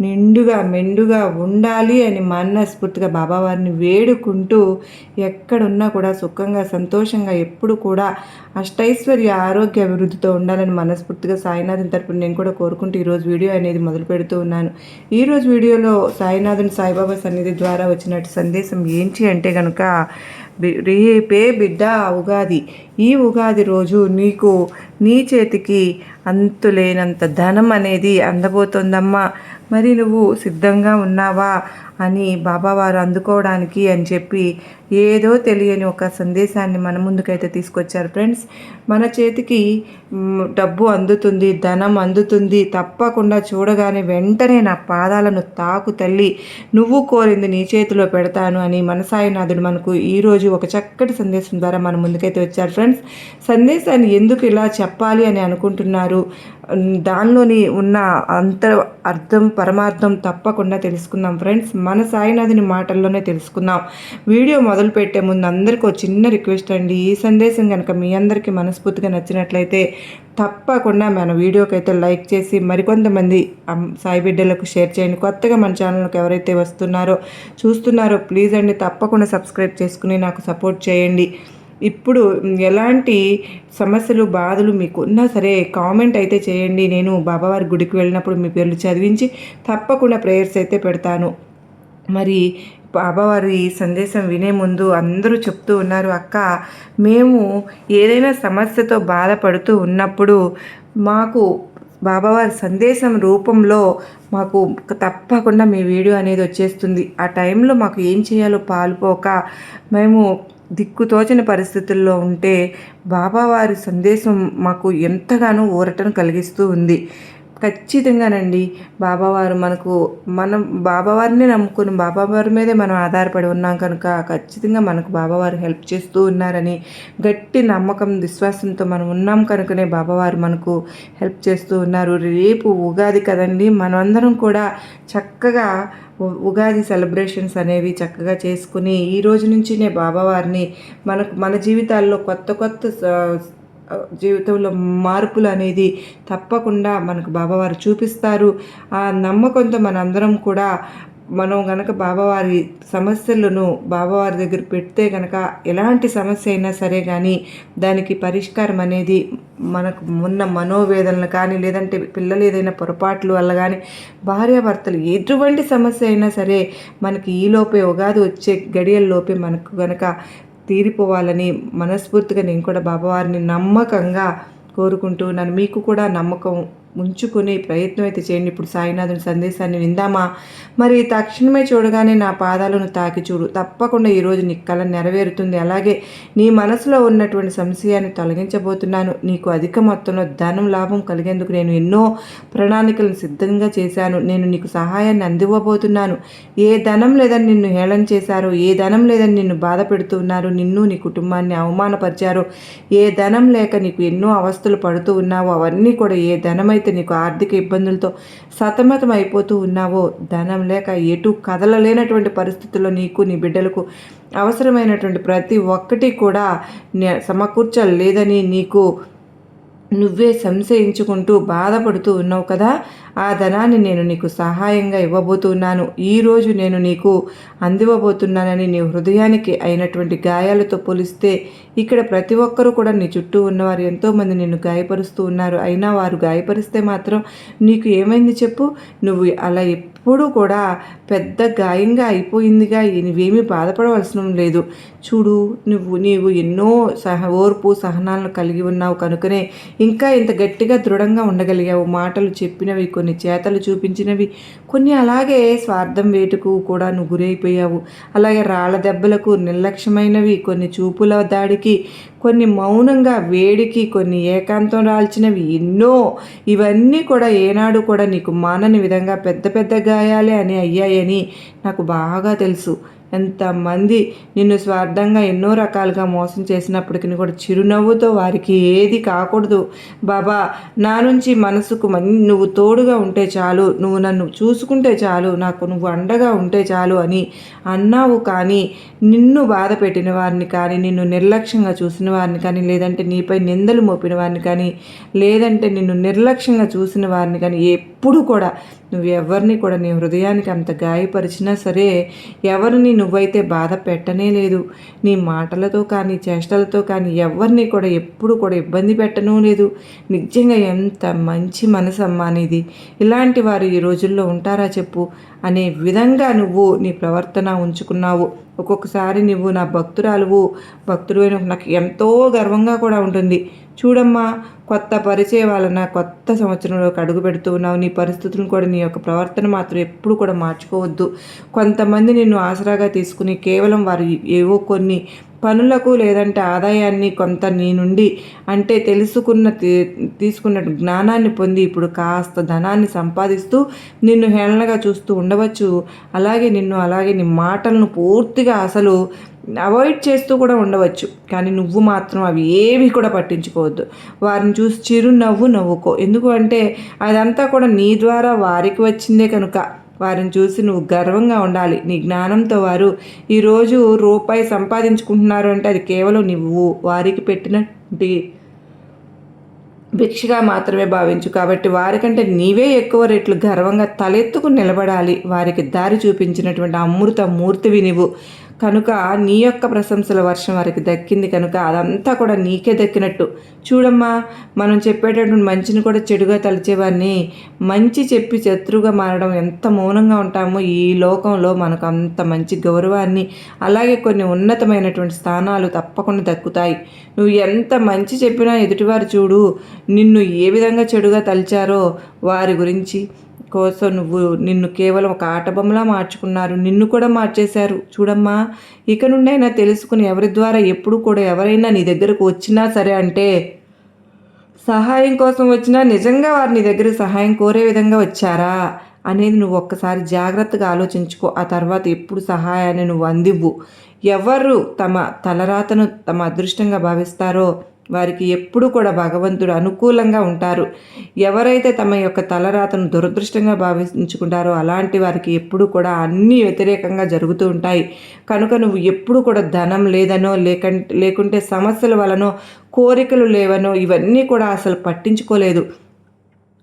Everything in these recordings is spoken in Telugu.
నిండుగా మెండుగా ఉండాలి అని మనస్ఫూర్తిగా బాబావారిని వేడుకుంటూ ఎక్కడున్నా కూడా సుఖంగా సంతోషంగా ఎప్పుడు కూడా అష్టైశ్వర్య ఆరోగ్య అభివృద్ధితో ఉండాలని మనస్ఫూర్తిగా సాయినాథుని తరపున నేను కూడా కోరుకుంటూ ఈరోజు వీడియో అనేది మొదలు పెడుతూ ఉన్నాను. ఈరోజు వీడియోలో సాయినాథుని సాయిబాబా సన్నిధి ద్వారా వచ్చినట్టు సందేశం ఏంటి అంటే కనుక రేపే బిడ్డ ఉగాది. ఈ ఉగాది రోజు నీకు నీ చేతికి అంతులేనంత ధనం అనేది అందబోతోందమ్మా. మరి నువ్వు సిద్ధంగా ఉన్నావా అని బాబావారు అందుకోవడానికి అని చెప్పి ఏదో తెలియని ఒక సందేశాన్ని మన ముందుకైతే తీసుకొచ్చారు ఫ్రెండ్స్. మన చేతికి డబ్బు అందుతుంది ధనం అందుతుంది తప్పకుండా చూడగానే వెంటనే నా పాదాలను తాకు తల్లి నువ్వు కోరింది నీ చేతిలో పెడతాను అని మనసాయినాథుడు మనకు ఈరోజు ఒక చక్కటి సందేశం ద్వారా మన ముందుకైతే వచ్చారు ఫ్రెండ్స్. సందేశాన్ని ఎందుకు ఇలా చెప్పాలి అని అనుకుంటున్నారు? దానిలోని ఉన్న అంత అర్థం పరమార్థం తప్పకుండా తెలుసుకుందాం ఫ్రెండ్స్. మన సాయినాథుని మాటల్లోనే తెలుసుకుందాం. వీడియో మొదలు పెట్టే ముందు అందరికీ ఒక చిన్న రిక్వెస్ట్ అండి. ఈ సందేశం కనుక మీ అందరికీ మనస్ఫూర్తిగా నచ్చినట్లయితే తప్పకుండా మన వీడియోకి అయితే లైక్ చేసి మరికొంతమంది సాయి బిడ్డలకు షేర్ చేయండి. కొత్తగా మన ఛానల్కి ఎవరైతే వస్తున్నారో చూస్తున్నారో ప్లీజ్ అండి తప్పకుండా సబ్స్క్రైబ్ చేసుకుని నాకు సపోర్ట్ చేయండి. ఇప్పుడు ఎలాంటి సమస్యలు బాధలు మీకు ఉన్నా సరే కామెంట్ అయితే చేయండి. నేను బాబావారి గుడికి వెళ్ళినప్పుడు మీ పేర్లు చదివించి తప్పకుండా ప్రేయర్స్ అయితే పెడతాను. మరి బాబావారి సందేశం వినే ముందు అందరూ చెప్తూ ఉన్నారు అక్క మేము ఏదైనా సమస్యతో బాధపడుతూ ఉన్నప్పుడు మాకు బాబావారి సందేశం రూపంలో మాకు తప్పకుండా మీ వీడియో అనేది వచ్చేస్తుంది. ఆ టైంలో మాకు ఏం చేయాలో పాల్పోక మేము దిక్కుతోచని పరిస్థితుల్లో ఉంటే బాబావారి సందేశం మాకు ఎంతగానో ఊరటను కలిగిస్తూ ఉంది. ఖచ్చితంగానండి బాబావారు మనకు మనం బాబావారిని నమ్ముకుని బాబావారి మీదే మనం ఆధారపడి ఉన్నాం కనుక ఖచ్చితంగా మనకు బాబావారు హెల్ప్ చేస్తూ ఉన్నారని గట్టి నమ్మకం విశ్వాసంతో మనం ఉన్నాం కనుకనే బాబావారు మనకు హెల్ప్ చేస్తూ ఉన్నారు. రేపు ఉగాది కదండి మనమందరం కూడా చక్కగా ఉగాది సెలబ్రేషన్స్ అనేవి చక్కగా చేసుకుని ఈ రోజు నుంచినే బాబావారిని మనకు మన జీవితాల్లో కొత్త కొత్త జీవితంలో మార్పులు అనేది తప్పకుండా మనకు బాబావారు చూపిస్తారు. ఆ నమ్మకంతో మనందరం కూడా మనం గనక బాబావారి సమస్యలను బాబావారి దగ్గర పెడితే గనక ఎలాంటి సమస్య అయినా సరే కానీ దానికి పరిష్కారం అనేది మనకు ఉన్న మనోవేదనలు కానీ లేదంటే పిల్లలు ఏదైనా పొరపాట్లు వల్ల కానీ భార్యాభర్తలు ఎటువంటి సమస్య అయినా సరే మనకి ఈలోపే ఉగాది వచ్చే గడియల్లోపే మనకు గనక తీరిపోవాలని మనస్ఫూర్తిగా నేను కూడా బాబావారిని నమ్మకంగా కోరుకుంటూ నన్ను మీకు కూడా నమ్మకం ఉంచుకునే ప్రయత్నం అయితే చేయండి. ఇప్పుడు సాయినాథుని సందేశాన్ని విందామా? మరి తక్షణమే చూడగానే నా పాదాలను తాకి చూడు. తప్పకుండా ఈరోజు నీ కళ నెరవేరుతుంది. అలాగే నీ మనసులో ఉన్నటువంటి సంశయాన్ని తొలగించబోతున్నాను. నీకు అధిక మొత్తంలో ధనం లాభం కలిగేందుకు నేను ఎన్నో ప్రణాళికలను సిద్ధంగా చేశాను. నేను నీకు సహాయాన్ని అందివ్వబోతున్నాను. ఏ ధనం లేదని నిన్ను హేళన చేశారు ఏ ధనం లేదని నిన్ను బాధ పెడుతున్నారు నిన్ను నీ కుటుంబాన్ని అవమానపరిచారు ఏ ధనం లేక నీకు ఎన్నో అవస్థలు పడుతూ ఉన్నావో అవన్నీ కూడా ఏ ధనమై ఎప్పుడైతే నీకు ఆర్థిక ఇబ్బందులతో సతమతం అయిపోతూ ఉన్నావో ధనం లేక ఎటు కదలలేనటువంటి పరిస్థితుల్లో నీకు నీ బిడ్డలకు అవసరమైనటువంటి ప్రతి ఒక్కటి కూడా సమకూర్చలేదని నీకు నువ్వే సంశయించుకుంటూ బాధపడుతూ ఉన్నావు కదా? ఆ ధనాన్ని నేను నీకు సహాయంగా ఇవ్వబోతున్నాను. ఈరోజు నేను నీకు అందివ్వబోతున్నానని నీ హృదయానికి అయినటువంటి గాయాలతో పోలిస్తే ఇక్కడ ప్రతి ఒక్కరూ కూడా నీ చుట్టూ ఉన్నవారు ఎంతోమంది నిన్ను గాయపరుస్తూ ఉన్నారు. అయినా వారు గాయపరిస్తే మాత్రం నీకు ఏమైంది చెప్పు? నువ్వు అలా ఎప్పుడూ కూడా పెద్ద గాయంగా అయిపోయిందిగా. నువ్వేమీ బాధపడవలసిన లేదు. చూడు నువ్వు నీవు ఎన్నో సహ ఓర్పు సహనాలను కలిగి ఉన్నావు కనుకనే ఇంకా ఇంత గట్టిగా దృఢంగా ఉండగలిగావు. మాటలు చెప్పినవి కొన్ని చేతలు చూపించినవి కొన్ని అలాగే స్వార్థం వేటుకు కూడా నువ్వు గురైపోయావు. అలాగే రాళ్ళ దెబ్బలకు నిర్లక్ష్యమైనవి కొన్ని చూపుల దాడికి కొన్ని మౌనంగా వేడికి కొన్ని ఏకాంతం రాల్చినవి ఎన్నో. ఇవన్నీ కూడా ఏనాడు కూడా నీకు మానని విధంగా పెద్ద పెద్దగా ఆదాయాలే అని అయ్యాయని నాకు బాగా తెలుసు. ఎంతమంది నిన్ను స్వార్థంగా ఎన్నో రకాలుగా మోసం చేసినప్పటికీ కూడా చిరునవ్వుతో వారికి ఏది కాకూడదు. బాబా నా నుంచి మనసుకు మన్ నువ్వు తోడుగా ఉంటే చాలు. నువ్వు నన్ను చూసుకుంటే చాలు. నాకు నువ్వు అండగా ఉంటే చాలు అని అన్నావు కానీ నిన్ను బాధ పెట్టిన వారిని కానీ నిన్ను నిర్లక్ష్యంగా చూసిన వారిని కానీ లేదంటే నీపై నిందలు మోపిన వారిని కానీ లేదంటే నిన్ను నిర్లక్ష్యంగా చూసిన వారిని కానీ ఎప్పుడు కూడా నువ్వు ఎవరిని కూడా నీ హృదయానికి అంత గాయపరిచినా సరే ఎవరిని నువ్వైతే బాధ పెట్టనే లేదు. నీ మాటలతో కానీ చేష్టలతో కానీ ఎవరిని కూడా ఎప్పుడు కూడా ఇబ్బంది పెట్టను లేదు. నిజంగా ఎంత మంచి మనసు అమ్మా నీది. ఇలాంటి వారు ఈ రోజుల్లో ఉంటారా చెప్పు. అనే విధంగా నువ్వు నీ ప్రవర్తన ఉంచుకున్నావు. ఒక్కొక్కసారి నువ్వు నా భక్తురాలువు. భక్తుడు నాకు ఎంతో గర్వంగా కూడా ఉంటుంది. చూడమ్మా కొత్త పరిచయ వలన కొత్త సంవత్సరంలోకి అడుగు పెడుతూ ఉన్నావు. నీ పరిస్థితులను కూడా నీ యొక్క ప్రవర్తన మాత్రం ఎప్పుడు కూడా మార్చుకోవద్దు. కొంతమంది నిన్ను ఆసరాగా తీసుకుని కేవలం వారు ఏవో కొన్ని పనులకు లేదంటే ఆదాయాన్ని కొంత నీ నుండి అంటే తెలుసుకున్న తీసుకున్న జ్ఞానాన్ని పొంది ఇప్పుడు కాస్త ధనాన్ని సంపాదిస్తూ నిన్ను హేళనగా చూస్తూ ఉండవచ్చు. అలాగే నిన్ను అలాగే నీ మాటలను పూర్తిగా అసలు అవాయిడ్ చేస్తూ కూడా ఉండవచ్చు. కానీ నువ్వు మాత్రం అవి ఏవి కూడా పట్టించుకోవద్దు. వారిని చూసి చిరు నవ్వు నవ్వుకో. ఎందుకంటే అదంతా కూడా నీ ద్వారా వారికి వచ్చిందే కనుక. వారిని చూసి నువ్వు గర్వంగా ఉండాలి. నీ జ్ఞానంతో వారు ఈరోజు రూపాయి సంపాదించుకుంటున్నారు అంటే అది కేవలం నువ్వు వారికి పెట్టినటువంటి భిక్షగా మాత్రమే భావించు. కాబట్టి వారికంటే నీవే ఎక్కువ రెట్లు గర్వంగా తలెత్తుకు నిలబడాలి. వారికి దారి చూపించినటువంటి అమృత మూర్తివి నువ్వు కనుక నీ యొక్క ప్రశంసల వర్షం వారికి దక్కింది కనుక అదంతా కూడా నీకే దక్కినట్టు. చూడమ్మా మనం చెప్పేటటువంటి మంచిని కూడా చెడుగా తలిచేవారిని మంచి చెప్పి శత్రువుగా మారడం ఎంత మౌనంగా ఉంటామో ఈ లోకంలో మనకు అంత మంచి గౌరవాన్ని అలాగే కొన్ని ఉన్నతమైనటువంటి స్థానాలు తప్పకుండా దక్కుతాయి. నువ్వు ఎంత మంచి చెప్పినా ఎదుటివారు చూడు నిన్ను ఏ విధంగా చెడుగా తలిచారో వారి గురించి కోసం నువ్వు నిన్ను కేవలం ఒక ఆటబొమ్మలా మార్చుకున్నారు. నిన్ను కూడా మార్చేశారు. చూడమ్మా ఇక నుండైనా తెలుసుకుని ఎవరి ద్వారా ఎప్పుడు కూడా ఎవరైనా నీ దగ్గరకు వచ్చినా సరే అంటే సహాయం కోసం వచ్చినా నిజంగా వారు నీ దగ్గర సహాయం కోరే విధంగా వచ్చారా అనేది నువ్వు ఒక్కసారి జాగ్రత్తగా ఆలోచించుకో. ఆ తర్వాత ఎప్పుడు సహాయాన్ని నువ్వు అందివ్వు. ఎవరు తమ తలరాతను తమ అదృష్టంగా భావిస్తారో వారికి ఎప్పుడు కూడా భగవంతుడు అనుకూలంగా ఉంటారు. ఎవరైతే తమ యొక్క తలరాతను దురదృష్టంగా భావించుకుంటారో అలాంటి వారికి ఎప్పుడు కూడా అన్నీ వ్యతిరేకంగా జరుగుతూ ఉంటాయి. కనుక నువ్వు ఎప్పుడు కూడా ధనం లేదనో లేకంటే లేకుంటే సమస్యల వలనో కోరికలు లేవనో ఇవన్నీ కూడా అసలు పట్టించుకోలేదు.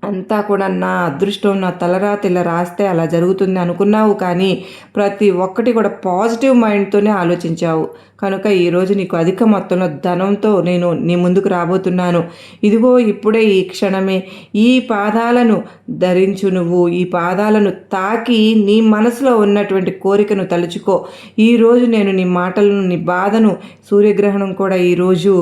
అంతా కూడా నా అదృష్టం నా తలరాత ఇలా రాస్తే అలా జరుగుతుంది అనుకున్నావు కానీ ప్రతి ఒక్కటి కూడా పాజిటివ్ మైండ్తోనే ఆలోచించావు. కనుక ఈరోజు నీకు అధిక మొత్తంలో ధనంతో నేను నీ ముందుకు రాబోతున్నాను. ఇదిగో ఇప్పుడే ఈ క్షణమే ఈ పాదాలను ధరించు నువ్వు. ఈ పాదాలను తాకి నీ మనసులో ఉన్నటువంటి కోరికను తలుచుకో. ఈరోజు నేను నీ మాటలను నీ బాధను సూర్యగ్రహణం కూడా ఈరోజు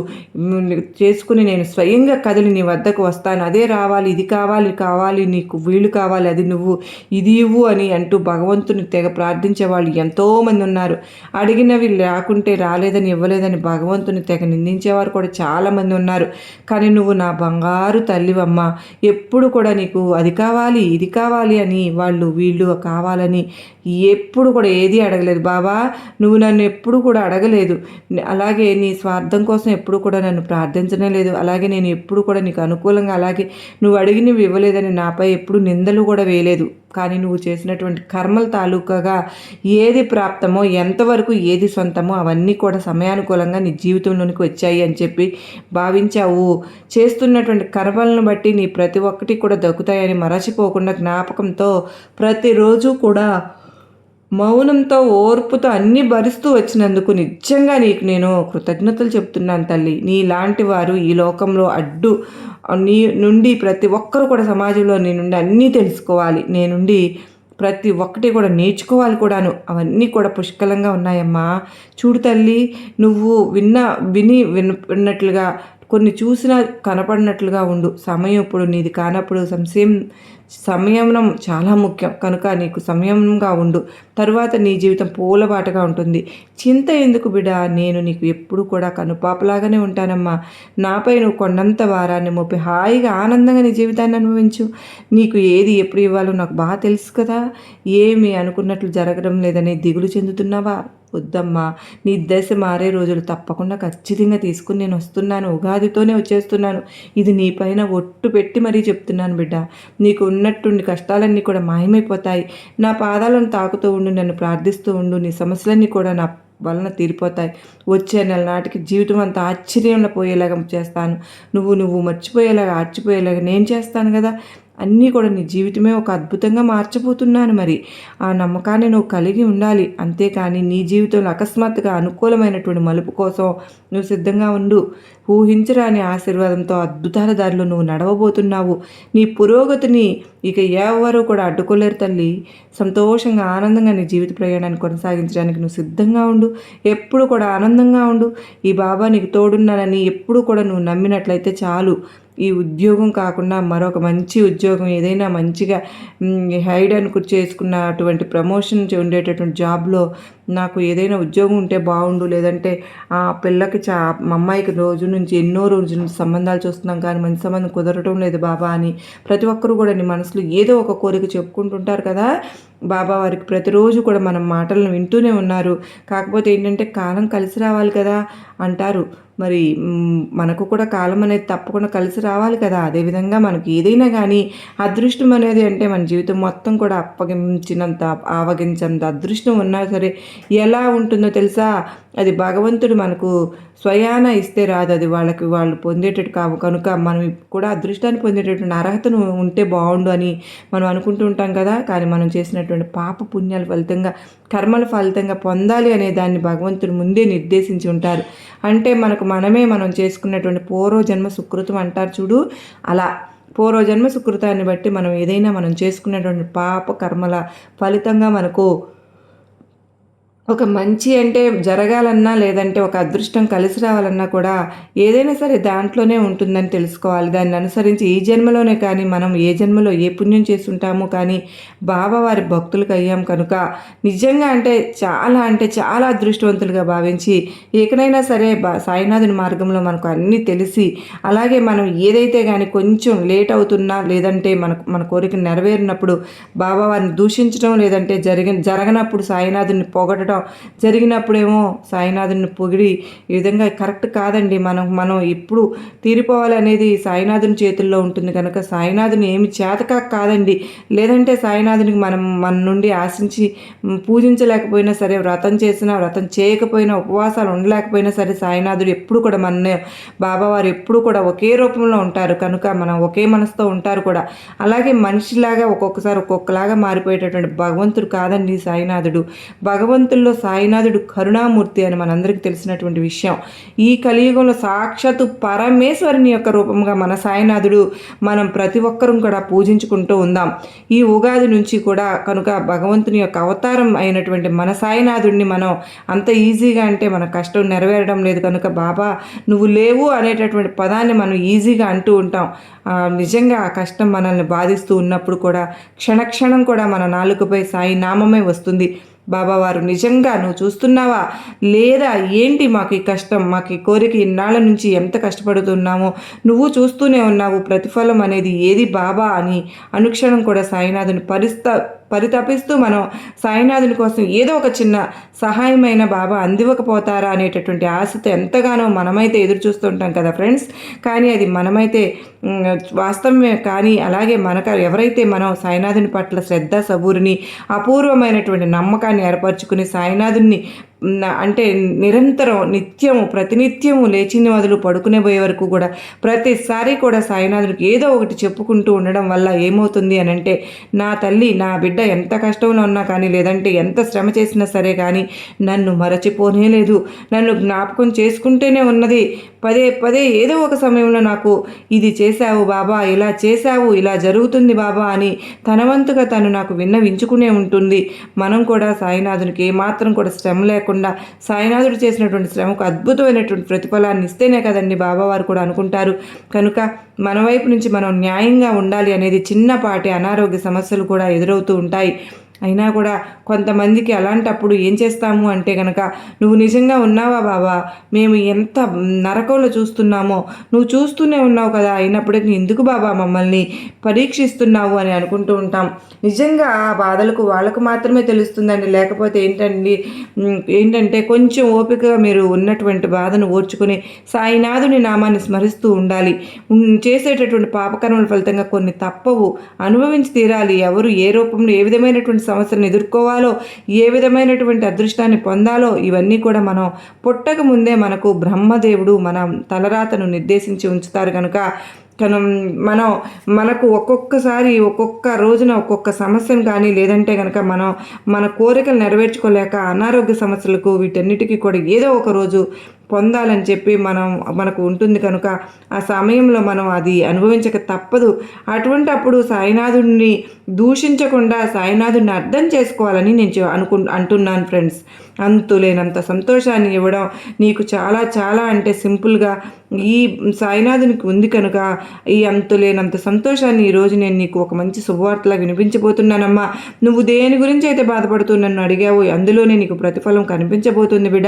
చేసుకుని నేను స్వయంగా కదిలి నీ వద్దకు వస్తాను. అదే రావాలి ఇది కావాలి కావాలి కావాలి నీకు వీలు కావాలి అది నువ్వు ఇది ఇవ్వు అని అంటూ భగవంతుని తెగ ప్రార్థించే వాళ్ళు ఎంతోమంది ఉన్నారు. అడిగినవి రాకుంటే రాలేదని ఇవ్వలేదని భగవంతుని తెగ నిందించేవారు కూడా చాలామంది ఉన్నారు. కానీ నువ్వు నా బంగారు తల్లివమ్మ ఎప్పుడు కూడా నీకు అది కావాలి ఇది కావాలి అని వాళ్ళు వీళ్ళు కావాలని ఎప్పుడు కూడా ఏది అడగలేదు. బాబా నువ్వు నన్ను ఎప్పుడు కూడా అడగలేదు. అలాగే నీ స్వార్థం కోసం ఎప్పుడు కూడా నన్ను ప్రార్థించడం లేదు. అలాగే నేను ఎప్పుడు కూడా నీకు అనుకూలంగా అలాగే నువ్వు అడిగి నువ్వు ఇవ్వలేదని నాపై ఎప్పుడు నిందలు కూడా వేయలేదు. కానీ నువ్వు చేసినటువంటి కర్మల తాలూకాగా ఏది ప్రాప్తమో ఎంతవరకు ఏది సొంతమో అవన్నీ కూడా సమయానుకూలంగా నీ జీవితంలోనికి వచ్చాయి అని చెప్పి భావించావు. చేస్తున్నటువంటి కర్మలను బట్టి నీ ప్రతి ఒక్కటి కూడా దక్కుతాయని మరచిపోకుండా జ్ఞాపకంతో ప్రతిరోజు కూడా మౌనంతో ఓర్పుతో అన్నీ భరిస్తూ వచ్చినందుకు నిజంగా నీకు నేను కృతజ్ఞతలు చెప్తున్నాను తల్లి. నీలాంటి వారు ఈ లోకంలో అడ్డు నీ నుండి ప్రతి ఒక్కరు కూడా సమాజంలో నీ నుండి అన్నీ తెలుసుకోవాలి. నీ నుండి ప్రతి ఒక్కటి కూడా నేర్చుకోవాలి కూడాను. అవన్నీ కూడా పుష్కలంగా ఉన్నాయమ్మా. చూడు తల్లి నువ్వు విన్న విని విన్ విన్నట్లుగా కొన్ని చూసినా కనపడినట్లుగా ఉండు. సమయం ఇప్పుడు నీది కానప్పుడు సంశయం సంయమనం చాలా ముఖ్యం. కనుక నీకు సంయమనంగా ఉండు. తరువాత నీ జీవితం పూలబాటగా ఉంటుంది. చింత ఎందుకు బిడా? నేను నీకు ఎప్పుడు కూడా కనుపాపలాగానే ఉంటానమ్మా. నాపై నువ్వు కొండంత వారాన్ని మోపి హాయిగా ఆనందంగా నీ జీవితాన్ని అనుభవించు. నీకు ఏది ఎప్పుడు ఇవ్వాలో నాకు బాగా తెలుసు కదా. ఏమి అనుకున్నట్లు జరగడం లేదని దిగులు చెందుతున్నావా? వద్దమ్మా. నీ దశ మారే రోజులు తప్పకుండా ఖచ్చితంగా తీసుకుని నేను వస్తున్నాను. ఉగాదితోనే వచ్చేస్తున్నాను. ఇది నీ పైన ఒట్టు పెట్టి మరీ చెప్తున్నాను బిడ్డ. నీకు ఉన్నట్టుండి కష్టాలన్నీ కూడా మాయమైపోతాయి. నా పాదాలను తాకుతూ ఉండు నన్ను ప్రార్థిస్తూ ఉండు. నీ సమస్యలన్నీ కూడా నా వలన తీరిపోతాయి. వచ్చే నెల నాటికి జీవితం అంతా ఆశ్చర్యంలో పోయేలాగా చేస్తాను. నువ్వు నువ్వు మర్చిపోయేలాగా ఆర్చిపోయేలాగా నేను చేస్తాను కదా. అన్నీ కూడా నీ జీవితమే ఒక అద్భుతంగా మార్చబోతున్నాను మరి. ఆ నమ్మకాన్ని నువ్వు కలిగి ఉండాలి. అంతేకాని నీ జీవితంలో అకస్మాత్తుగా అనుకూలమైనటువంటి మలుపు కోసం నువ్వు సిద్ధంగా ఉండు. ఊహించరాని ఆశీర్వాదంతో అద్భుతాల దారిలో నువ్వు నడవబోతున్నావు. నీ పురోగతిని ఇక ఎవరూ కూడా అడ్డుకోలేరు తల్లి. సంతోషంగా ఆనందంగా నీ జీవిత ప్రయాణాన్ని కొనసాగించడానికి నువ్వు సిద్ధంగా ఉండు. ఎప్పుడు కూడా ఆనందంగా ఉండు. ఈ బాబా నీకు తోడున్నానని ఎప్పుడు కూడా నువ్వు నమ్మినట్లయితే చాలు. ఈ ఉద్యోగం కాకుండా మరొక మంచి ఉద్యోగం ఏదైనా మంచిగా హైడ్ అనుకుని చేసుకున్న అటువంటి ప్రమోషన్ ఉండేటటువంటి జాబ్లో నాకు ఏదైనా ఉద్యోగం ఉంటే బాగుండు లేదంటే ఆ పిల్లకి చా మా అమ్మాయికి రోజు నుంచి ఎన్నో రోజుల నుంచి సంబంధాలు చూస్తున్నాం కానీ మంచి సంబంధం కుదరటం లేదు బాబా అని ప్రతి ఒక్కరు కూడా నీ మనసులో ఏదో ఒక కోరిక చెప్పుకుంటుంటారు కదా. బాబా వారికి ప్రతిరోజు కూడా మనం మాటలను వింటూనే ఉన్నారు. కాకపోతే ఏంటంటే కాలం కలిసి రావాలి కదా అంటారు. మరి మనకు కూడా కాలం అనేది తప్పకుండా కలిసి రావాలి కదా. అదేవిధంగా మనకి ఏదైనా కానీ అదృష్టం అనేది అంటే మన జీవితం మొత్తం కూడా అప్పగించినంత ఆవగించినంత అదృష్టం ఉన్నా సరే ఎలా ఉంటుందో తెలుసా? అది భగవంతుడు మనకు స్వయాన ఇస్తే రాదు. అది వాళ్ళకి వాళ్ళు పొందేటట్టు కావు. కనుక మనం కూడా అదృష్టాన్ని పొందేటటువంటి అర్హతను ఉంటే బాగుండు అని మనం అనుకుంటూ ఉంటాం కదా. కానీ మనం చేసినటువంటి పాప పుణ్యాల ఫలితంగా కర్మల ఫలితంగా పొందాలి అనే దాన్ని భగవంతుడు ముందే నిర్దేశించి ఉంటారు. అంటే మనకు మనమే మనం చేసుకున్నటువంటి పూర్వజన్మ సుకృతం అంటారు చూడు. అలా పూర్వజన్మ సుకృతాన్ని బట్టి మనం ఏదైనా మనం చేసుకున్నటువంటి పాప కర్మల ఫలితంగా మనకు ఒక మంచి అంటే జరగాలన్నా లేదంటే ఒక అదృష్టం కలిసి రావాలన్నా కూడా ఏదైనా సరే దాంట్లోనే ఉంటుందని తెలుసుకోవాలి. దాన్ని అనుసరించి ఈ జన్మలోనే కానీ మనం ఏ జన్మలో ఏ పుణ్యం చేస్తుంటామో కానీ బాబావారి భక్తులకు అయ్యాం కనుక నిజంగా అంటే చాలా అంటే చాలా అదృష్టవంతులుగా భావించి ఎక్కడైనా సరే బా సాయినాథుని మార్గంలో మనకు అన్నీ తెలిసి అలాగే మనం ఏదైతే కానీ కొంచెం లేట్ అవుతున్నా లేదంటే మనకు మన కోరిక నెరవేరినప్పుడు బాబావారిని దూషించడం లేదంటే జరిగిన జరగనప్పుడు సాయినాథుని పొగడటం జరిగినప్పుడేమో సాయినాథుని పొగిడి ఈ విధంగా కరెక్ట్ కాదండి. మనం మనం ఎప్పుడు తీరిపోవాలనేది సాయినాథుని చేతుల్లో ఉంటుంది కనుక సాయినాథుని ఏమి చేతక కాదండి. లేదంటే సాయినాథునికి మనం మన నుండి ఆశించి పూజించలేకపోయినా సరే వ్రతం చేసినా వ్రతం చేయకపోయినా ఉపవాసాలు ఉండలేకపోయినా సరే సాయినాథుడు ఎప్పుడు కూడా మన బాబావారు ఎప్పుడు కూడా ఒకే రూపంలో ఉంటారు. కనుక మనం ఒకే మనసుతో ఉంటారు కూడా. అలాగే మనిషిలాగా ఒక్కొక్కసారి ఒక్కొక్కలాగా మారిపోయేటటువంటి భగవంతుడు కాదండి సాయినాథుడు. భగవంతులు కలియుగంలో సాయినాథుడు కరుణామూర్తి అని మనందరికీ తెలిసినటువంటి విషయం. ఈ కలియుగంలో సాక్షాత్తు పరమేశ్వరుని యొక్క రూపంగా మన సాయినాథుడు మనం ప్రతి ఒక్కరూ కూడా పూజించుకుంటూ ఉందాం. ఈ ఉగాది నుంచి కూడా కనుక భగవంతుని యొక్క అవతారం అయినటువంటి మన సాయినాథుడిని మనం అంత ఈజీగా అంటే మన కష్టం నెరవేరడం లేదు. కనుక బాబా నువ్వు లేవు అనేటటువంటి పదాన్ని మనం ఈజీగా అంటూ ఉంటాం. నిజంగా ఆ కష్టం మనల్ని బాధిస్తూ ఉన్నప్పుడు కూడా క్షణక్షణం కూడా మన నాలుకపై సాయి నామమే వస్తుంది. బాబావారు నిజంగా నువ్వు చూస్తున్నావా? లేదా ఏంటి మాకు ఈ కష్టం? మాకు ఈ కోరిక ఇన్నాళ్ళ నుంచి ఎంత కష్టపడుతున్నామో? నువ్వు చూస్తూనే ఉన్నావు ప్రతిఫలం అనేది ఏది బాబా? అని అనుక్షణం కూడా సాయినాథుని పరిస్థ పరితపిస్తూ మనం సాయినాథుని కోసం ఏదో ఒక చిన్న సహాయమైన బాబా అందివ్వకపోతారా అనేటటువంటి ఆశతో ఎంతగానో మనమైతే ఎదురు చూస్తుంటాం కదా ఫ్రెండ్స్. కానీ అది మనమైతే వాస్తవమే కానీ అలాగే మనకు ఎవరైతే మనం సాయినాథుని పట్ల శ్రద్ధ సబూరిని అపూర్వమైనటువంటి నమ్మకాన్ని ఏర్పరచుకుని సాయినాథుని అంటే నిరంతరం నిత్యము ప్రతినిత్యము లేచిన వదులు పడుకునే పోయే వరకు కూడా ప్రతిసారి కూడా సాయినాథుడికి ఏదో ఒకటి చెప్పుకుంటూ ఉండడం వల్ల ఏమవుతుంది అని అంటే నా తల్లి నా బిడ్డ ఎంత కష్టంలో ఉన్నా కానీ లేదంటే ఎంత శ్రమ చేసినా సరే కానీ నన్ను మరచిపోనే లేదు. నన్ను జ్ఞాపకం చేసుకుంటేనే ఉన్నది. పదే పదే ఏదో ఒక సమయంలో నాకు ఇది చేశావు బాబా ఇలా చేశావు ఇలా జరుగుతుంది బాబా అని తనవంతుగా తను నాకు విన్నవించుకునే ఉంటుంది. మనం కూడా సాయినాథునికి ఏమాత్రం కూడా శ్రమ లేక లేకుండా సాయినాథుడు చేసినటువంటి శ్రమకు అద్భుతమైనటువంటి ప్రతిఫలాన్ని ఇస్తేనే కదండి బాబావారు కూడా అనుకుంటారు. కనుక మన వైపు నుంచి మనం న్యాయంగా ఉండాలి అనేది చిన్నపాటి అనారోగ్య సమస్యలు కూడా ఎదురవుతూ ఉంటాయి. అయినా కూడా కొంతమందికి అలాంటప్పుడు ఏం చేస్తాము అంటే కనుక నువ్వు నిజంగా ఉన్నావా బాబా మేము ఎంత నరకంలో చూస్తున్నామో. నువ్వు చూస్తూనే ఉన్నావు కదా అయినప్పటికీ ఎందుకు బాబా మమ్మల్ని పరీక్షిస్తున్నావు? అని అనుకుంటూ ఉంటాం. నిజంగా ఆ బాధలకు వాళ్ళకు మాత్రమే తెలుస్తుందండి. లేకపోతే ఏంటండి ఏంటంటే కొంచెం ఓపికగా మీరు ఉన్నటువంటి బాధను ఓర్చుకుని సాయినాథుని నామాన్ని స్మరిస్తూ ఉండాలి. చేసేటటువంటి పాపకర్మల ఫలితంగా కొన్ని తప్పవు. అనుభవించి తీరాలి. ఎవరు ఏ రూపంలో ఏ విధమైనటువంటి సమస్యలను ఎదుర్కోవాలో ఏ విధమైనటువంటి అదృష్టాన్ని పొందాలో ఇవన్నీ కూడా మనం పుట్టక ముందే మనకు బ్రహ్మదేవుడు మన తలరాతను నిర్దేశించి ఉంచుతారు కనుక మనం మనం మనకు ఒక్కొక్కసారి ఒక్కొక్క రోజున ఒక్కొక్క సమస్యను కానీ లేదంటే కనుక మనం మన కోరికలు నెరవేర్చుకోలేక అనారోగ్య సమస్యలకు వీటన్నిటికీ కూడా ఏదో ఒక రోజు పొందాలని చెప్పి మనం మనకు ఉంటుంది కనుక ఆ సమయంలో మనం అది అనుభవించక తప్పదు. అటువంటి అప్పుడు సాయినాథుడిని దూషించకుండా సాయినాథుడిని అర్థం చేసుకోవాలని నేను అనుకు అంటున్నాను ఫ్రెండ్స్. అంతులేనంత సంతోషాన్ని ఇవ్వడం నీకు చాలా చాలా అంటే సింపుల్గా ఈ సాయినాథునికి ఉంది కనుక ఈ అంతులేనంత సంతోషాన్ని ఈరోజు నేను నీకు ఒక మంచి శుభవార్తలా వినిపించబోతున్నానమ్మా. నువ్వు దేని గురించి అయితే బాధపడుతూ నన్ను అడిగావు అందులోనే నీకు ప్రతిఫలం కనిపించబోతుంది బిడ్డ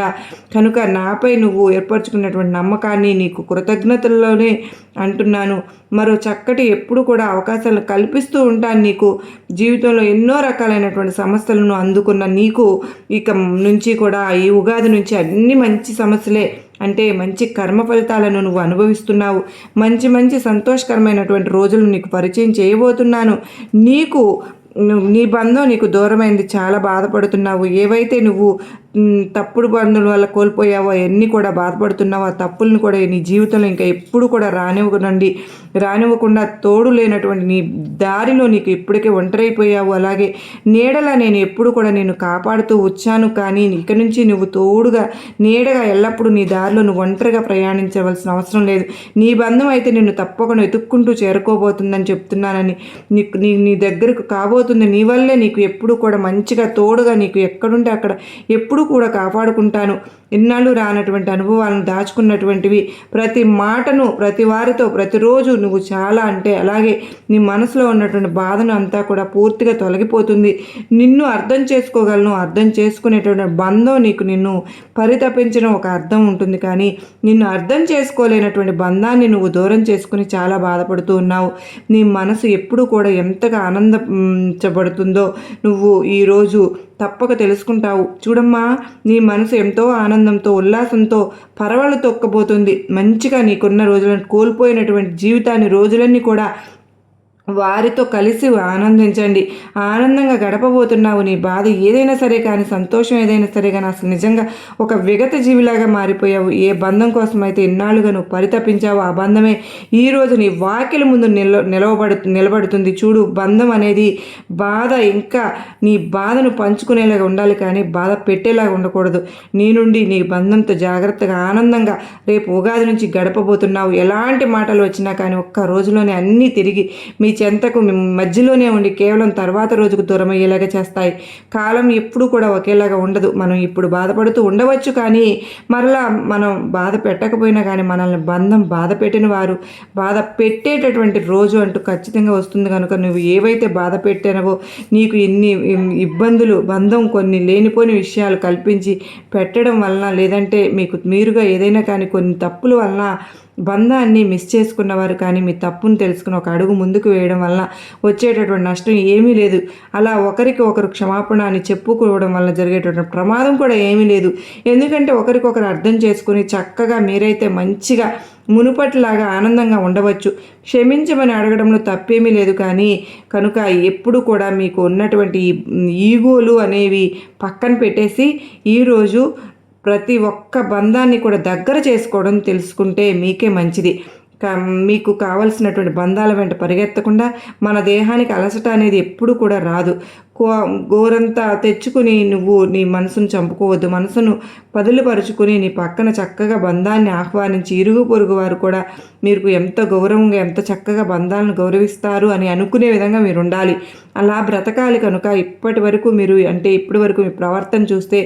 కనుక నాపై నువ్వు నువ్వు ఏర్పరచుకున్నటువంటి నమ్మకాన్ని నీకు కృతజ్ఞతల్లోనే అంటున్నాను. మరో చక్కటి ఎప్పుడు కూడా అవకాశాలు కల్పిస్తూ ఉంటాను నీకు. జీవితంలో ఎన్నో రకాలైనటువంటి సమస్యలను అందుకున్న నీకు ఇక నుంచి కూడా ఈ ఉగాది నుంచి అన్ని మంచి సమస్యలే అంటే మంచి కర్మ ఫలితాలను నువ్వు అనుభవిస్తున్నావు. మంచి మంచి సంతోషకరమైనటువంటి రోజులు నీకు పరిచయం చేయబోతున్నాను. నీకు నీ బంధం నీకు దూరమైంది చాలా బాధపడుతున్నావు. ఏవైతే నువ్వు తప్పుడు బంధువుల వల్ల కోల్పోయావో అవన్నీ కూడా బాధపడుతున్నావు. ఆ తప్పులను కూడా నీ జీవితంలో ఇంకా ఎప్పుడు కూడా రానివ్వనండి రానివ్వకుండా తోడు లేనటువంటి నీ దారిలో నీకు ఇప్పటికే ఒంటరైపోయావు. అలాగే నీడలా నేను ఎప్పుడు కూడా నేను కాపాడుతూ వచ్చాను. కానీ ఇక నుంచి నువ్వు తోడుగా నీడగా ఎల్లప్పుడూ నీ దారిలో నువ్వు ఒంటరిగా ప్రయాణించవలసిన అవసరం లేదు. నీ బంధం అయితే నిన్ను తప్పకుండా వెతుక్కుంటూ చేరుకోబోతుందని చెప్తున్నానని నీకు నీ నీ దగ్గరకు అవుతుంది నీ వల్లే నీకు ఎప్పుడు కూడా మంచిగా తోడుగా నీకు ఎక్కడుంటే అక్కడ ఎప్పుడు కూడా కాపాడుకుంటాను. ఇన్నాళ్ళు రానటువంటి అనుభవాలను దాచుకున్నటువంటివి. ప్రతి మాటను ప్రతి వారితో ప్రతిరోజు నువ్వు చాలా అంటే అలాగే నీ మనసులో ఉన్నటువంటి బాధను అంతా కూడా పూర్తిగా తొలగిపోతుంది. నిన్ను అర్థం చేసుకోగలను అర్థం చేసుకునేటువంటి బంధం నీకు నిన్ను పరితపించిన ఒక అర్థం ఉంటుంది. కానీ నిన్ను అర్థం చేసుకోలేనటువంటి బంధాన్ని నువ్వు దూరం చేసుకుని చాలా బాధపడుతూ ఉన్నావు. నీ మనసు ఎప్పుడు కూడా ఎంతగా ఆనందించబడుతుందో నువ్వు ఈరోజు తప్పక తెలుసుకుంటావు. చూడమ్మా నీ మనసు ఎంతో ఆనందంతో ఉల్లాసంతో పరవళ్ళు తొక్కబోతుంది. మంచిగా నీకున్న రోజులను కోల్పోయినటువంటి జీవితాన్ని రోజులన్నీ కూడా వారితో కలిసి ఆనందించండి. ఆనందంగా గడపబోతున్నావు నీ బాధ ఏదైనా సరే కానీ సంతోషం ఏదైనా సరే కానీ అసలు నిజంగా ఒక విగత జీవిలాగా మారిపోయావు. ఏ బంధం కోసం అయితే ఇన్నాళ్ళుగా నువ్వు పరితపించావు ఆ బంధమే ఈరోజు నీ వాకిల ముందు నిల నిలవబడు నిలబడుతుంది. చూడు బంధం అనేది బాధ ఇంకా నీ బాధను పంచుకునేలాగా ఉండాలి కానీ బాధ పెట్టేలాగా ఉండకూడదు. నీ నుండి నీ బంధంతో జాగ్రత్తగా ఆనందంగా రేపు ఉగాది నుంచి గడపబోతున్నావు. ఎలాంటి మాటలు వచ్చినా కానీ ఒక్క రోజులోనే అన్నీ తిరిగి మీ చెంతకు మధ్యలోనే ఉండి కేవలం తర్వాత రోజుకు దూరం అయ్యేలాగా చేస్తాయి. కాలం ఎప్పుడు కూడా ఒకేలాగా ఉండదు. మనం ఇప్పుడు బాధపడుతూ ఉండవచ్చు కానీ మరలా మనం బాధ పెట్టకపోయినా కానీ మనల్ని బంధం బాధ పెట్టిన వారు బాధ పెట్టేటటువంటి రోజు అంటూ ఖచ్చితంగా వస్తుంది కనుక నువ్వు ఏవైతే బాధ పెట్టినవో నీకు ఇన్ని ఇబ్బందులు బంధం కొన్ని లేనిపోని విషయాలు కల్పించి పెట్టడం వలన లేదంటే మీకు మీరుగా ఏదైనా కానీ కొన్ని తప్పుల వలన బంధాన్ని మిస్ చేసుకున్నవారు కానీ మీ తప్పును తెలుసుకుని ఒక అడుగు ముందుకు వేయడం వలన వచ్చేటటువంటి నష్టం ఏమీ లేదు. అలా ఒకరికి ఒకరు క్షమాపణ అని చెప్పుకోవడం వల్ల జరిగేటటువంటి ప్రమాదం కూడా ఏమీ లేదు. ఎందుకంటే ఒకరికొకరు అర్థం చేసుకుని చక్కగా మీరైతే మంచిగా మునుపటిలాగా ఆనందంగా ఉండవచ్చు. క్షమించమని అడగడంలో తప్పేమీ లేదు కానీ కనుక ఎప్పుడు కూడా మీకు ఉన్నటువంటి ఈగోలు అనేవి పక్కన పెట్టేసి ఈరోజు ప్రతి ఒక్క బంధాన్ని కూడా దగ్గర చేసుకోవడం తెలుసుకుంటే మీకే మంచిది. మీకు కావలసినటువంటి బంధాల వెంట పరిగెత్తకుండా మన దేహానికి అలసట అనేది ఎప్పుడు కూడా రాదు. కో గోరంతా తెచ్చుకుని నువ్వు నీ మనసును చంపుకోవద్దు. మనసును పదులుపరుచుకుని నీ పక్కన చక్కగా బంధాన్ని ఆహ్వానించి ఇరుగు పొరుగు వారు కూడా మీరు ఎంత గౌరవంగా ఎంత చక్కగా బంధాలను గౌరవిస్తారు అని అనుకునే విధంగా మీరు ఉండాలి. అలా బ్రతకాలి కనుక ఇప్పటి వరకు మీరు అంటే ఇప్పటి వరకు మీ ప్రవర్తన చూస్తే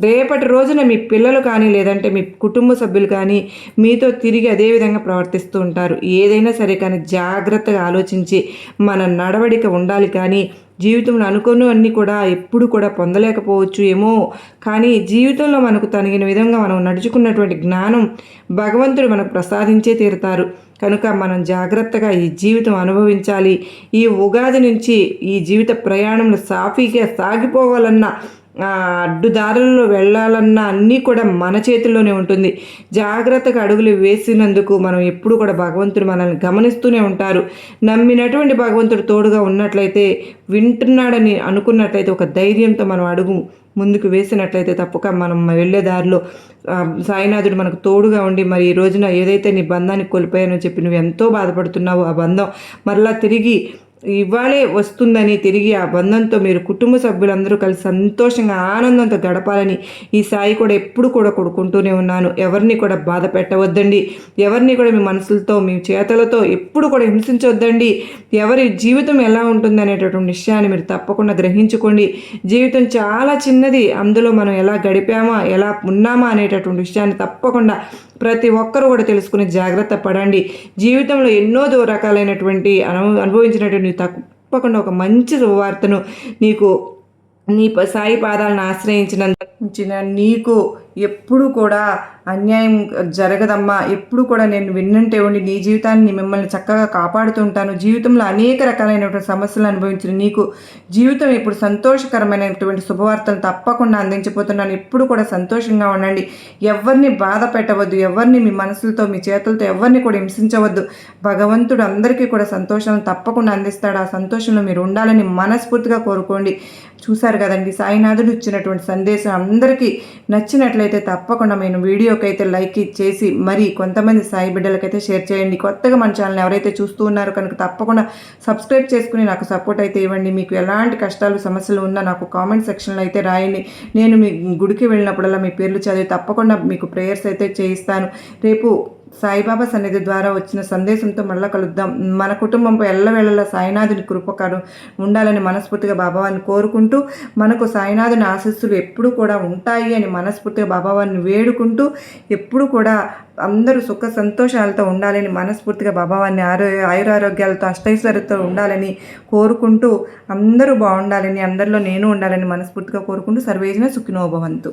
రేపటి రోజున మీ పిల్లలు కానీ లేదంటే మీ కుటుంబ సభ్యులు కానీ మీతో తిరిగి అదే విధంగా ప్రవర్తిస్తూ ఉంటారు. ఏదైనా సరే కానీ జాగ్రత్తగా ఆలోచించి మన నడవడిక ఉండాలి కానీ జీవితంలో అన్నీ కూడా ఎప్పుడు కూడా పొందలేకపోవచ్చు ఏమో. కానీ జీవితంలో మనకు తగిన విధంగా మనం నడుచుకున్నటువంటి జ్ఞానం భగవంతుడు మనకు ప్రసాదించే తీరుతారు. కనుక మనం జాగ్రత్తగా ఈ జీవితం అనుభవించాలి. ఈ ఉగాది నుంచి ఈ జీవిత ప్రయాణంలో సాఫీగా సాగిపోవాలన్న అడ్డుదారుల్లో వెళ్ళాలన్న అన్నీ కూడా మన చేతుల్లోనే ఉంటుంది. జాగ్రత్తగా అడుగులు వేసినందుకు మనం ఎప్పుడు కూడా భగవంతుడు మనల్ని గమనిస్తూనే ఉంటారు. నమ్మినటువంటి భగవంతుడు తోడుగా ఉన్నట్లయితే వింటున్నాడని అనుకున్నట్లయితే ఒక ధైర్యంతో మనం అడుగు ముందుకు వేసినట్లయితే తప్పక మనం వెళ్ళే దారిలో సాయినాథుడు మనకు తోడుగా ఉండి మరి ఈ రోజున ఏదైతే నీ బంధాన్ని కోల్పోయానో చెప్పి నువ్వు ఎంతో బాధపడుతున్నావు ఆ బంధం మరలా తిరిగి ఇవాళే వస్తుందని తిరిగి ఆ బంధంతో మీరు కుటుంబ సభ్యులందరూ కలిసి సంతోషంగా ఆనందంతో గడపాలని ఈ సాయి కూడా ఎప్పుడు కూడా కొడుకుంటూనే ఉన్నాను. ఎవరిని కూడా బాధ పెట్టవద్దండి. ఎవరిని కూడా మీ మనసులతో మీ చేతలతో ఎప్పుడు కూడా హింసించవద్దండి ఎవరి జీవితం ఎలా ఉంటుంది అనేటటువంటి విషయాన్ని మీరు తప్పకుండా గ్రహించుకోండి. జీవితం చాలా చిన్నది. అందులో మనం ఎలా గడిపామా ఎలా ఉన్నామా అనేటటువంటి విషయాన్ని తప్పకుండా ప్రతి ఒక్కరూ కూడా తెలుసుకుని జాగ్రత్త పడండి. జీవితంలో ఎన్నో రకాలైనటువంటి అను అనుభవించినటువంటి తప్పకుండా ఒక మంచి శుభవార్తను నీకు నీ సాయి పాదాలను ఆశ్రయించిన నీకు ఎప్పుడు కూడా అన్యాయం జరగదమ్మా. ఎప్పుడు కూడా నేను విన్నంటే ఉండి నీ జీవితాన్ని మిమ్మల్ని చక్కగా కాపాడుతుంటాను. జీవితంలో అనేక రకాలైనటువంటి సమస్యలు అనుభవించిన నీకు జీవితం ఇప్పుడు సంతోషకరమైనటువంటి శుభవార్తలు తప్పకుండా అందించిపోతున్నాను ఎప్పుడు కూడా సంతోషంగా ఉండండి. ఎవరిని బాధ పెట్టవద్దు. ఎవరిని మీ మనసులతో మీ చేతులతో ఎవరిని కూడా హింసించవద్దు. భగవంతుడు అందరికీ కూడా సంతోషాలను తప్పకుండా అందిస్తాడు. ఆ సంతోషంలో మీరు ఉండాలని మనస్ఫూర్తిగా కోరుకోండి. చూశారు కదండి సాయినాథుడు ఇచ్చినటువంటి సందేశం అందరికీ నచ్చినట్లయితే తప్పకుండా నేను వీడియోకి అయితే లైక్ ఇచ్చేసి మరి కొంతమంది సాయి బిడ్డలకైతే షేర్ చేయండి. కొత్తగా మన ఛానల్ ఎవరైతే చూస్తూ ఉన్నారో కనుక తప్పకుండా సబ్స్క్రైబ్ చేసుకుని నాకు సపోర్ట్ అయితే ఇవ్వండి. మీకు ఎలాంటి కష్టాలు సమస్యలు ఉన్నా నాకు కామెంట్ సెక్షన్లో అయితే రాయండి. నేను మీ గుడికి వెళ్ళినప్పుడల్లా మీ పేర్లు చదివి తప్పకుండా మీకు ప్రేయర్స్ అయితే చేయిస్తాను. రేపు సాయిబాబా సన్నిధి ద్వారా వచ్చిన సందేశంతో మళ్ళీ కలుద్దాం. మన కుటుంబంపై ఎల్లవేళలా సాయినాథుని కృపకారం ఉండాలని మనస్ఫూర్తిగా బాబావాన్ని కోరుకుంటూ మనకు సాయినాథుని ఆశస్సులు ఎప్పుడు కూడా ఉంటాయి అని మనస్ఫూర్తిగా బాబావాన్ని వేడుకుంటూ ఎప్పుడు కూడా అందరూ సుఖ సంతోషాలతో ఉండాలని మనస్ఫూర్తిగా బాబావాన్ని ఆరో ఆయురారోగ్యాలతో అష్టైశ్వర్యతో ఉండాలని కోరుకుంటూ అందరూ బాగుండాలని అందరిలో నేను ఉండాలని మనస్ఫూర్తిగా కోరుకుంటూ సర్వేజన సుఖినోభవంతు